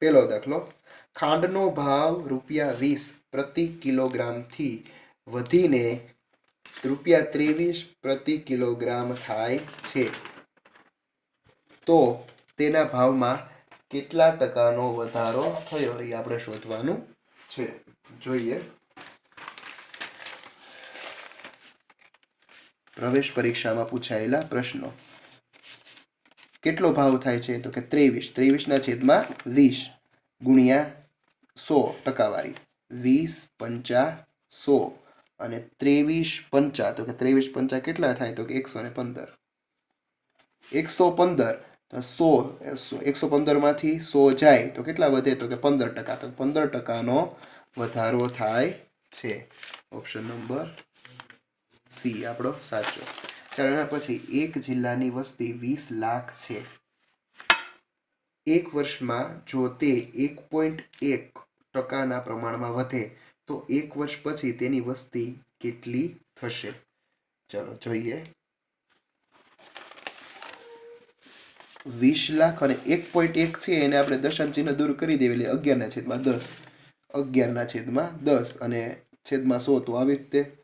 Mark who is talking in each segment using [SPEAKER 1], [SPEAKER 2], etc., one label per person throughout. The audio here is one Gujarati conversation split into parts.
[SPEAKER 1] પહેલો દાખલો. ખાંડનો ભાવ રૂપિયા વીસ પ્રતિ કિલોગ્રામથી વધીને રૂપિયા ત્રેવીસ પ્રતિ કિલોગ્રામ થાય છે. તો તેના ભાવમાં કેટલા ટકાનો વધારો થયો? એ આપણે શોધવાનું છે. જોઈએ. પ્રવેશ પરીક્ષામાં પૂછાયેલા પ્રશ્નો. કેટલો ભાવ થાય છે? તો કે ત્રેવીસ. ત્રેવીસના છેદમાં વીસ ગુણ્યા સો ટકાવારી. વીસ પંચા સો અને ત્રેવીસ પંચા. તો કે ત્રેવીસ પંચા કેટલા થાય? તો કે એકસો ને પંદર. એકસો પંદર. તો સો એકસો પંદરમાંથી સો જાય. તો કેટલા વધે? તો કે પંદર ટકા. તો પંદર ટકાનો વધારો થાય છે. ઓપ્શન નંબર સી, આપણો સાચો. ચાલો પછી એક જિલ્લાની વસ્તી વીસ લાખ છે. એક વર્ષમાં જો તે એક પોઈન્ટ એક ટકાના પ્રમાણમાં વધે, તો એક વર્ષ પછી તેની વસ્તી કેટલી થશે? ચલો જોઈએ. વીસ લાખ અને એક પોઈન્ટ એક છે, એને આપણે દર્શન ચિહ્ન દૂર કરી દેવી અગિયારના છેદમાં દસ. અગિયારના છેદમાં દસ અને છેદમાં સો, તો આવી રીતે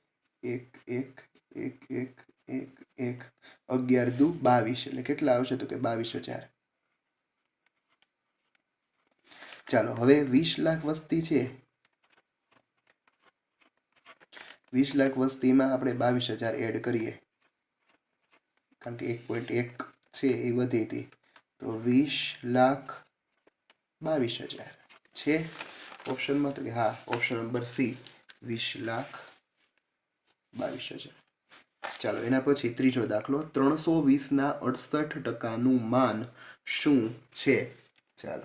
[SPEAKER 1] એક એક એક એક એક એક, અગિયાર, દુ, બાવીસ. એટલે કેટલા આવશે તો કે બાવીસ હજાર. ચાલો, હવે વીસ લાખ વસ્તી છે. વીસ લાખ વસ્તીમાં આપણે બાવીસ હજાર એડ કરીએ. કારણ કે એક પોઈન્ટ એક છે એ વધી હતી. તો વીસ લાખ બાવીસ હજાર છે. ઓપ્શનમાં તો કે હા ઓપ્શન નંબર સી વીસ લાખ બાવીસ હજાર. ચાલો, એના પછી ત્રીજો દાખલો, ત્રણસો વીસના અડસઠ ટકાનું માન શું છે? ચાલો.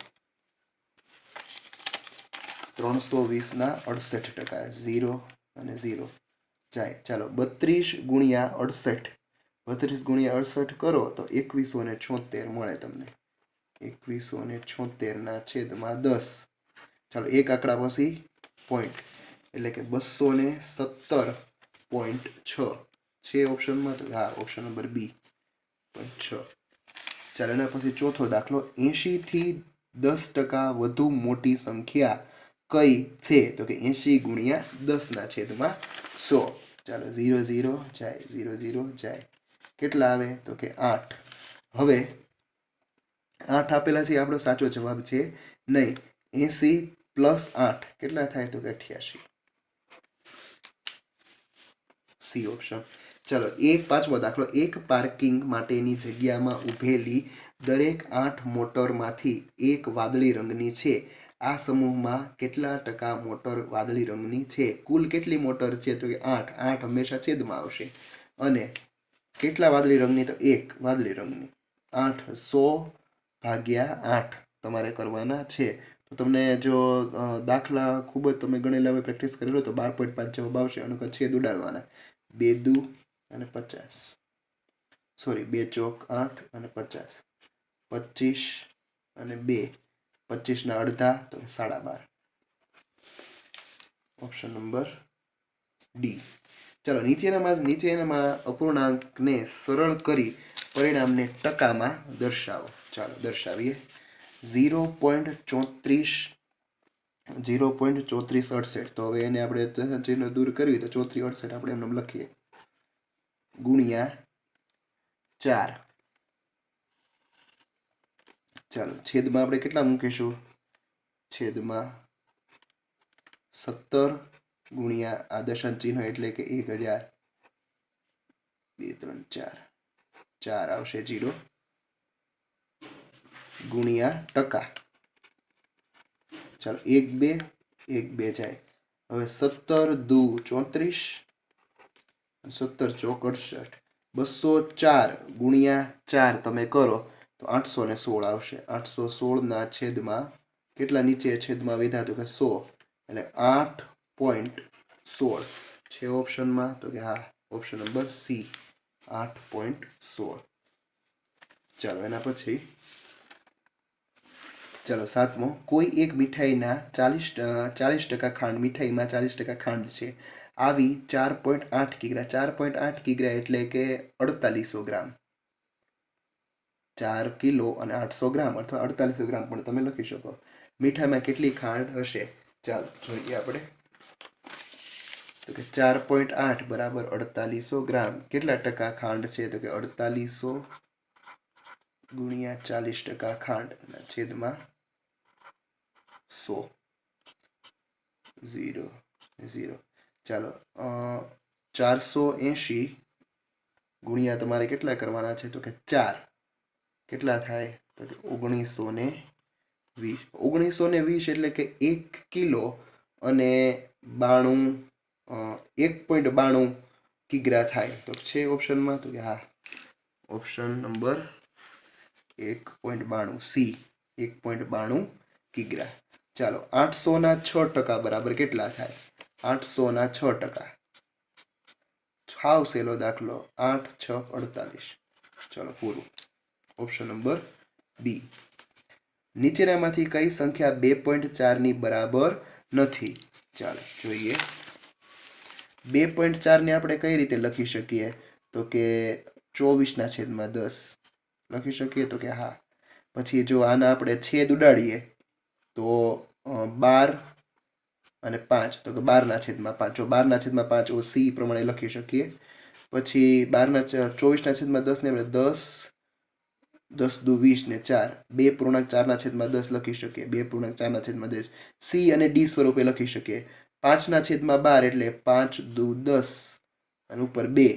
[SPEAKER 1] ત્રણસો વીસના અડસઠ ટકા, ઝીરો અને ઝીરો. જાય, ચાલો, બત્રીસ ગુણ્યા અડસઠ. બત્રીસ ગુણ્યા અડસઠ કરો તો એકવીસો ને છોતેર મળે તમને. એકવીસો ને છોતેરના છેદમાં દસ. ચાલો, એક આંકડા પછી પોઈન્ટ એટલે કે બસો ને સત્તર પોઈન્ટ છ. છે ઓપ્શનમાં તો હા ઓપ્શન નંબર બી છ. ચાલો, એના પછી ચોથો દાખલો. એંશીથી દસ ટકા વધુ મોટી સંખ્યા કઈ છે? તો કે એંશી ગુણ્યા દસના છેદમાં સો. ચાલો, ઝીરો ઝીરો જાય, ઝીરો ઝીરો જાય. કેટલા આવે? તો કે આઠ. હવે, આઠ આપેલા છે, આપણો સાચો જવાબ છે નહીં. એંસી પ્લસ આઠ કેટલા થાય? તો કે અઠ્યાસી. C option. ચલો એક પાંચમો દાખલો, એક પાર્કિંગ માટેની જગ્યામાં ઊભેલી દરેક આઠ મોટરમાંથી એક વાદળી રંગની છે. આ સમૂહમાં કેટલા ટકા મોટર વાદળી રંગની છે? કુલ કેટલી મોટર છે? તો કે આઠ. આઠ હંમેશા છેદમાં આવશે. અને કેટલા વાદળી રંગની? તો એક વાદળી રંગની. આઠ સો ભાગ્યા આઠ તમારે કરવાના છે. તો તમને જો દાખલા ખૂબ જ તમે ગણેલા હોય પ્રેક્ટિસ કરેલો તો બાર પોઈન્ટ પાંચ જવાબ આવશે. અને છેદ ઉડાડવાના. બે દુ અને પચાસ. સોરી બે ચોક આઠ અને પચાસ. પચીસ અને બે. પચીસના અડધા, તો સાડા બાર. ઓપ્શન નંબર ડી ચાલો, નીચેનામાં નીચેનામાં અપૂર્ણાંકને સરળ કરી પરિણામને ટકામાં દર્શાવો. ચાલો, દર્શાવીએ. ઝીરો પોઈન્ટ ચોત્રીસ, ઝીરો પોઈન્ટ ચોત્રીસ અડસઠ. તો હવે એને આપણે ચિહ્ન દૂર કરવી તો ચોત્રીસ અડસઠ આપણે એમને લખીએ. ગુણ્યા ચાર. ચાલો, છેદમાં આપણે કેટલા મૂકીશું? છેદમાં સત્તર ગુણ્યા આ દશાંશ ચિહ્ન એટલે કે એક હજાર બે, ત્રણ, ચાર. ચાર આવશે જીરો. ગુણ્યા ટકા. ચાલો, એક બે એક બે જાય. હવે સત્તર દુ ચોત્રીસ. સત્તર ચોક અડસઠ બસો ચાર ગુણ્યા ચાર તમે કરો તો આઠસો ને સોળ આવશે. આઠસો સોળના છેદમાં કેટલા નીચે છેદમાં વધ્યા તો કે સો? એટલે આઠ પોઈન્ટ સોળ. છે ઓપ્શનમાં? તો કે હા, ઓપ્શન નંબર સી. આઠ પોઈન્ટ સોળ. ચાલો, એના પછી ચાલો, સાતમો. કોઈ એક મીઠાઈના ચાલીસ ચાલીસ ટકા ખાંડ, મીઠાઈમાં ચાલીસ ટકા ખાંડ છે. આવી ચાર પોઈન્ટ આઠ કિગ્રા, ચાર પોઈન્ટ આઠ કિગ્રા એટલે કે અડતાલીસો ગ્રામ. ચાર કિલો અને આઠસો ગ્રામ અથવા અડતાલીસો ગ્રામ પણ તમે લખી શકો. મીઠાઈમાં કેટલી ખાંડ હશે? ચાલો, જોઈએ આપણે. તો કે ચાર પોઈન્ટ આઠ બરાબર અડતાલીસો ગ્રામ. કેટલા ટકા ખાંડ છે? તો કે અડતાલીસો ગુણ્યા ચાલીસ ટકા ખાંડ છેદમાં સો. Zero zero. ચાલો ચારસો એંશી ગુણ્યા તમારે કેટલા કરવાના છે? તો કે ચાર. કેટલા થાય? તો કે ઓગણીસો ને વીસ. ઓગણીસો ને વીસ એટલે કે એક કિલો અને બાણું એક પોઈન્ટ બાણું કિગ્રા થાય. તો છે ઓપ્શનમાં? તો કે હા. ઓપ્શન નંબર એક પોઈન્ટ બાણું. સી, એક પોઈન્ટ બાણું કિગ્રા. ચાલો, આઠસોના છ ટકા બરાબર કેટલા થાય? આઠસોના છ ટકા. હાવ સેલો દાખલો, આઠ, છ, અડતાલીસ. ચલો, પૂરું. ઓપ્શન નંબર બી નીચેનામાંથી કઈ સંખ્યા બે પોઈન્ટ ચારની બરાબર નથી? ચાલો, જોઈએ. બે પોઈન્ટ ચારને આપણે કઈ રીતે લખી શકીએ? તો કે ચોવીસના છેદમાં દસ. લખી શકીએ તો કે હા. પછી જો આના આપણે છેદ ઉડાડીએ, તો બાર અને પાંચ, તો કે બારના છેદમાં પાંચ. જો બારના છેદમાં પાંચ ઓ સી પ્રમાણે લખી શકીએ. પછી બારના ચોવીસના છેદમાં દસને આપણે દસ દસ દુ વીસ ને ચાર. બે પૂર્ણાંક ચારના છેદમાં દસ લખી શકીએ. બે પૂર્ણાંક ચારના છેદમાં દસ. સી અને ડી સ્વરૂપે લખી શકીએ. પાંચના છેદમાં બાર એટલે પાંચ દુ દસ. અને ઉપર બે.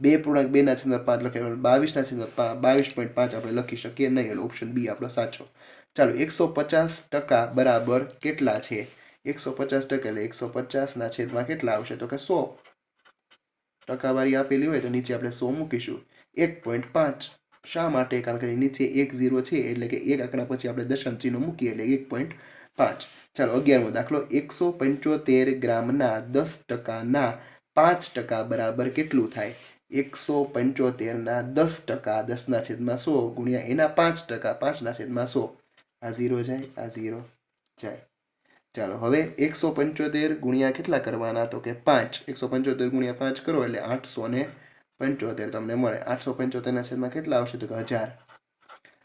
[SPEAKER 1] બે પૂર્ણાંક બેના છેદમાં પાંચ એટલે બાવીસના છેદમાં બાવીસ પોઈન્ટ પાંચ આપણે લખી શકીએ. નહીં, એટલે ઓપ્શન બી આપણો સાચો. ચાલો, એકસો પચાસ ટકા બરાબર કેટલા છે? એકસો પચાસ ટકા એટલે એકસો પચાસના છેદમાં કેટલા આવશે? તો કે સો. ટકાવારી આપેલી હોય તો નીચે આપણે સો મૂકીશું. એક પોઈન્ટ પાંચ. શા માટે? કારણ કે નીચે એક ઝીરો છે એટલે કે એક આંકડા પછી આપણે દશાંશ ચિહ્નો મૂકીએ એટલે એક પોઈન્ટ પાંચ. ચાલો, અગિયારમો દાખલો. એકસો પંચોતેર ગ્રામના દસ ટકાના પાંચ ટકા બરાબર કેટલું થાય? એકસો પંચોતેરના દસ ટકા દસના છેદમાં સો ગુણ્યા એના પાંચ ટકા પાંચના છેદમાં સો. આ ઝીરો જાય, આ ઝીરો જાય. ચાલો, હવે એકસો પંચોતેર ગુણ્યા કેટલા કરવાના? તો કે પાંચ. એકસો પંચોતેર ગુણ્યા પાંચ કરો એટલે આઠસો ને પંચોતેર તમને મળે. આઠસો પંચોતેરના છેદમાં કેટલા આવશે? તો કે હજાર.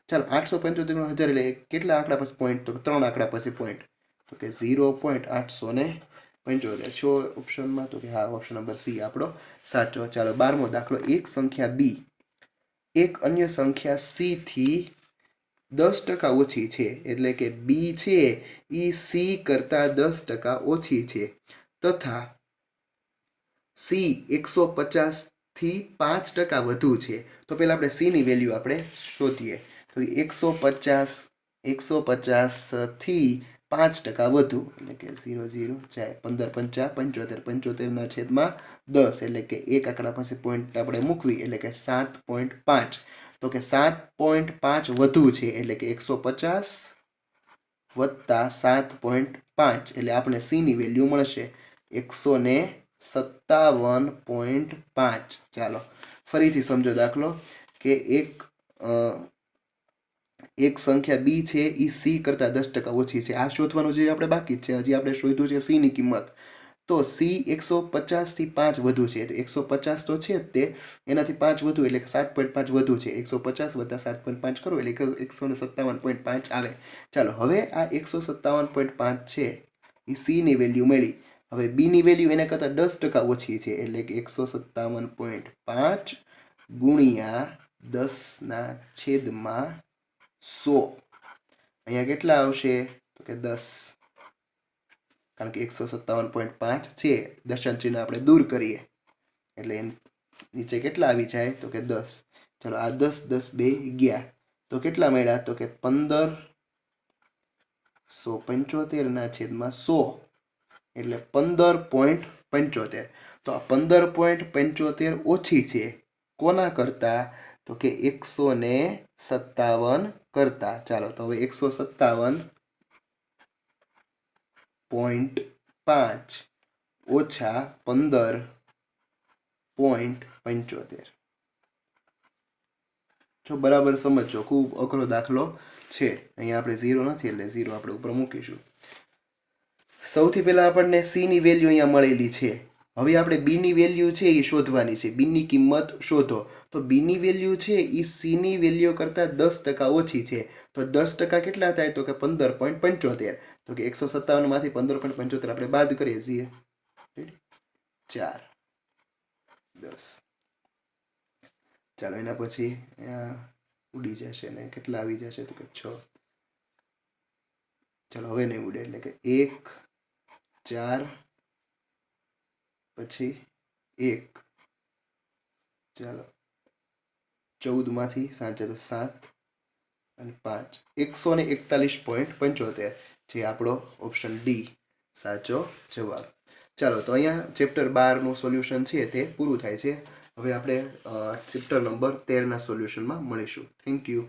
[SPEAKER 1] ચાલો, આઠસો પંચોતેર હજાર એટલે કેટલા આંકડા પછી પોઈન્ટ તો ત્રણ આંકડા પછી પોઈન્ટ તો કે ઝીરો પોઈન્ટ આઠસો ને પંચોતેર. છો ઓપ્શનમાં તો કે હા, ઓપ્શન નંબર સી આપણો. સાચો. ચાલો, બારમો દાખલો. એક સંખ્યા બી. એક અન્ય સંખ્યા સી થી દસ ટકા ઓછી છે, એટલે કે બી છે એ સી કરતાં દસ ટકા ઓછી છે. તથા સી એકસો પચાસથી પાંચ ટકા વધુ છે. તો પહેલાં આપણે સીની વેલ્યુ આપણે શોધીએ. તો એકસો પચાસ, એકસો પચાસથી પાંચ ટકા વધુ, એટલે કે ઝીરો ઝીરો, ચાર, પંદર, પંચા, પંચોતેર, પંચોતેરના છેદમાં દસ, એટલે કે એક આંકડા પાસે પોઈન્ટ આપણે મૂકવી, એટલે કે સાત પોઈન્ટ પાંચ. તો કે સાત પોઈન્ટ પાંચ વધુ છે, એટલે કે એકસો પચાસ વત્તા સાત પોઈન્ટ પાંચ, એટલે આપણે સીની વેલ્યુ મળશે એકસો ને સત્તાવન પોઈન્ટ પાંચ. ચાલો, ફરીથી સમજો દાખલો કે એક એક સંખ્યા બી છે એ સી કરતાં દસ ટકા ઓછી છે. આ શોધવાનું જે આપણે બાકી છે, હજી આપણે શોધ્યું છે સીની કિંમત. તો સી એકસો પચાસથી પાંચ વધુ છે. તો એકસો પચાસ તો છે જ તે. એનાથી પાંચ વધુ એટલે કે સાત પોઈન્ટ પાંચ વધુ છે. એકસો પચાસ વત્તા સાત પોઈન્ટ પાંચ કરો એટલે એકસો ને સત્તાવન પોઈન્ટ પાંચ આવે. ચાલો, હવે આ એકસો સત્તાવન પોઈન્ટ પાંચ છે. એ સીની વેલ્યુ મળી. હવે બીની વેલ્યુ એના કરતાં દસ ટકા ઓછી છે. એટલે કે એકસો સત્તાવન પોઈન્ટ પાંચ ગુણ્યા દસના છેદમાં સો. અહીંયા કેટલા આવશે? તો કે દસ. કારણ કે એકસો સત્તાવન પોઈન્ટ પાંચ છે. દર્શન ચિહ્ન આપણે દૂર કરીએ. એટલે નીચે કેટલા આવી જાય? તો કે દસ. ચલો આ દસ દસ, બે ગયા તો કેટલા મળ્યા? તો કે પંદર. સો પંચોતેરના છેદમાં સો. એટલે પંદર પોઈન્ટ પંચોતેર. તો આ પંદર પોઈન્ટ પંચોતેર ઓછી છે. કોના કરતાં? તો કે એકસો ને સત્તાવન કરતાં. ચાલો તો હવે એકસો સત્તાવન પોઈન્ટ પાંચ ઓછા પંદર પોઈન્ટ પંચોતેર. જો બરાબર સમજો ખૂબ અઘરો દાખલો છે. અહીંયા આપણે ઝીરો નથી, એટલે ઝીરો આપણે ઉપર મૂકીશું. સૌથી પહેલાં આપણને સીની વેલ્યુ અહીંયા મળેલી છે. હવે આપણે બીની વેલ્યુ છે એ શોધવાની છે. બીની કિંમત શોધો. તો બીની વેલ્યુ છે એ સીની વેલ્યુ કરતાં દસ ટકા ઓછી છે. તો દસ ટકા કેટલા થાય? તો કે પંદર પોઈન્ટ પંચોતેર. તો કે એકસો સત્તાવનમાંથી પંદર પોઈન્ટ પંચોતેર આપણે બાદ કરીએ છીએ. ચાર. દસ. ચાલો, એના પછી ઉડી જશે ને કેટલા આવી જશે તો કે છ. ચાલો, હવે નહીં ઉડે, એટલે કે એક, ચાર, પછી એક. ચાલો ચૌદમાંથી સાંજે તો સાત અને પાંચ. એકસો ને એકતાલીસ પોઈન્ટ પંચોતેર. જે આપણો ઓપ્શન ડી સાચો જવાબ. ચાલો, તો અહીંયા ચેપ્ટર બારનું સોલ્યુશન છે તે પૂરું થાય છે. હવે આપણે ચેપ્ટર નંબર તેરના સોલ્યુશનમાં મળીશું. Thank you